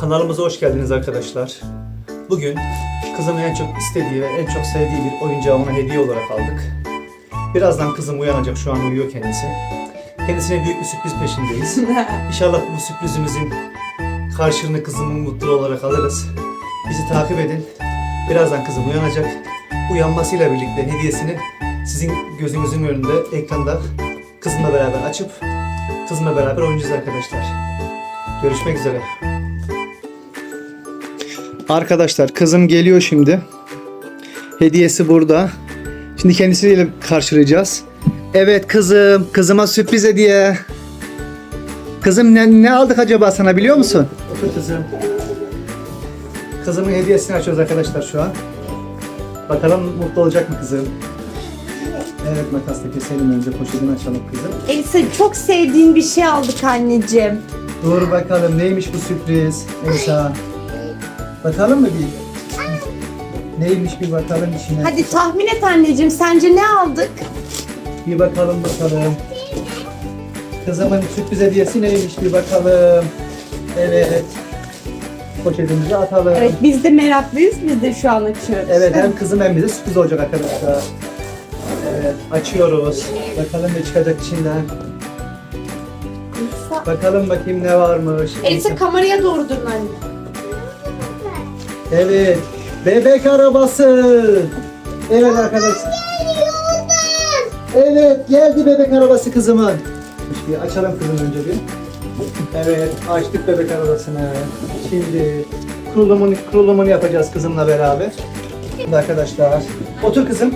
Kanalımıza hoş geldiniz arkadaşlar. Bugün kızımın en çok istediği ve en çok sevdiği bir oyuncağı ona hediye olarak aldık. Birazdan kızım uyanacak, şu an uyuyor kendisi. Kendisine büyük bir sürpriz peşindeyiz. İnşallah bu sürprizimizin karşılığını kızımın mutlu olarak alırız. Bizi takip edin. Birazdan kızım uyanacak. Uyanmasıyla birlikte hediyesini sizin gözünüzün önünde ekranda kızımla beraber açıp kızımla beraber oynayacağız arkadaşlar. Görüşmek üzere. Arkadaşlar kızım geliyor şimdi. Hediyesi burada. Şimdi kendisiyle karşılayacağız. Evet kızım, kızıma sürpriz hediye. Kızım ne, ne aldık acaba sana biliyor musun? Kızım. Kızımın hediyesini açıyoruz arkadaşlar şu an. Bakalım mutlu olacak mı kızım? Evet makasla keselim önce poşetini açalım kızım. Elisa çok sevdiğin bir şey aldık anneciğim. Dur bakalım neymiş bu sürpriz Elisa. Bakalım mı bir? Neymiş bir bakalım içine. Hadi tahmin et anneciğim sence ne aldık? Bir bakalım bakalım. Kızımın sürpriz hediyesi neymiş bir bakalım. Evet. Poşetimize atalım. Evet biz de meraklıyız biz de şu an açıyoruz. Evet hem kızım hem bize sürpriz olacak arkadaşlar. Evet açıyoruz. Bakalım ne çıkacak içinden. Bakalım bakayım ne varmış. Elisa kameraya doğru durun anne. Evet. Bebek arabası. Evet arkadaşlar. Evet geldi bebek arabası kızımın. Bir açalım kızım önce bir. Evet açtık bebek arabasını. Şimdi kurulumunu, kurulumunu yapacağız kızımla beraber. Şimdi arkadaşlar. Otur kızım.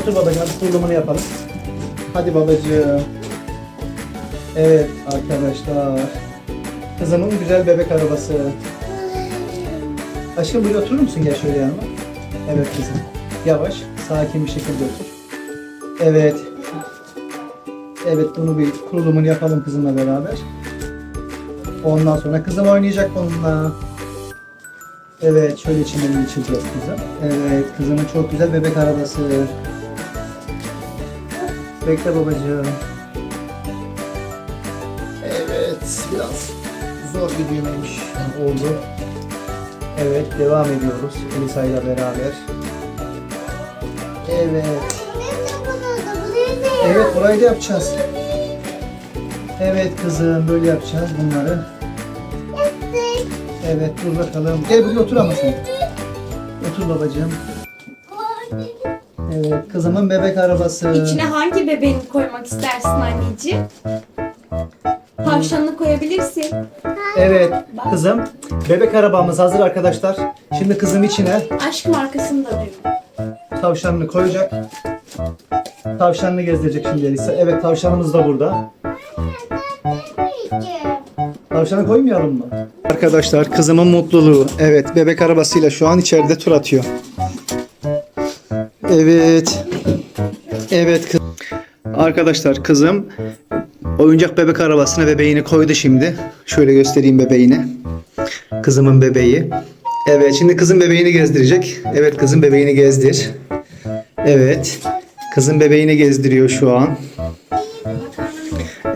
Otur babacığım kurulumunu yapalım. Hadi babacığım. Evet arkadaşlar. Kızımın güzel bebek arabası. Aşkım buraya oturur musun? Gel şöyle yanıma. Evet kızım. Yavaş, sakin bir şekilde otur. Evet. Evet bunu bir kurulumunu yapalım kızımla beraber. Ondan sonra kızım oynayacak bununla. Evet şöyle içinden geçireceğiz kızım. Evet kızımın çok güzel bebek arabası. Bekle babacığım. Evet biraz zor bir düğmeymiş oldu. Evet, devam ediyoruz Elisa ile beraber. Evet, evet burayı da yapacağız. Evet kızım, böyle yapacağız bunları. Evet, dur bakalım. Gel buraya otur ama sen. Otur babacığım. Evet, kızımın bebek arabası. İçine hangi bebeğini koymak istersin anneciğim? Tavşanını koyabilirsin. Evet, kızım. Bebek arabamız hazır arkadaşlar. Şimdi kızım içine Aşkım arkasında duyun. tavşanını koyacak. Tavşanını gezdirecek şimdi Elisa. Evet, tavşanımız da burada. Tavşanı koymayalım mı? Arkadaşlar kızımın mutluluğu. Evet bebek arabasıyla şu an içeride tur atıyor. Evet. Evet kız. Arkadaşlar kızım oyuncak bebek arabasına bebeğini koydu şimdi. Şöyle göstereyim bebeğini. Kızımın bebeği. Evet şimdi kızım bebeğini gezdirecek. Evet kızım bebeğini gezdir. Evet. Kızım bebeğini gezdiriyor şu an.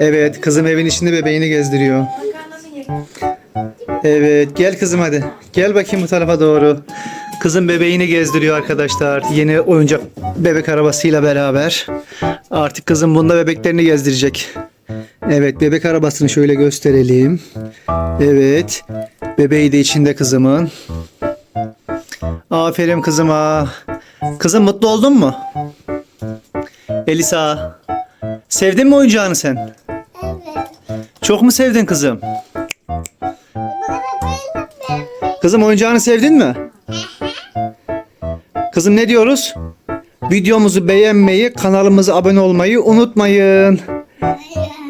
Evet kızım evin içinde bebeğini gezdiriyor. Evet gel kızım hadi. Gel bakayım bu tarafa doğru. Kızım bebeğini gezdiriyor arkadaşlar. Yeni oyuncak bebek arabasıyla beraber. Artık kızım bunda bebeklerini gezdirecek. Evet bebek arabasını şöyle gösterelim. Evet. Bebeği de içinde kızımın. Aferin kızıma. Kızım mutlu oldun mu? Elisa. Sevdin mi oyuncağını sen? Çok mu sevdin kızım? Kızım oyuncağını sevdin mi? Kızım ne diyoruz? Videomuzu beğenmeyi, kanalımıza abone olmayı unutmayın.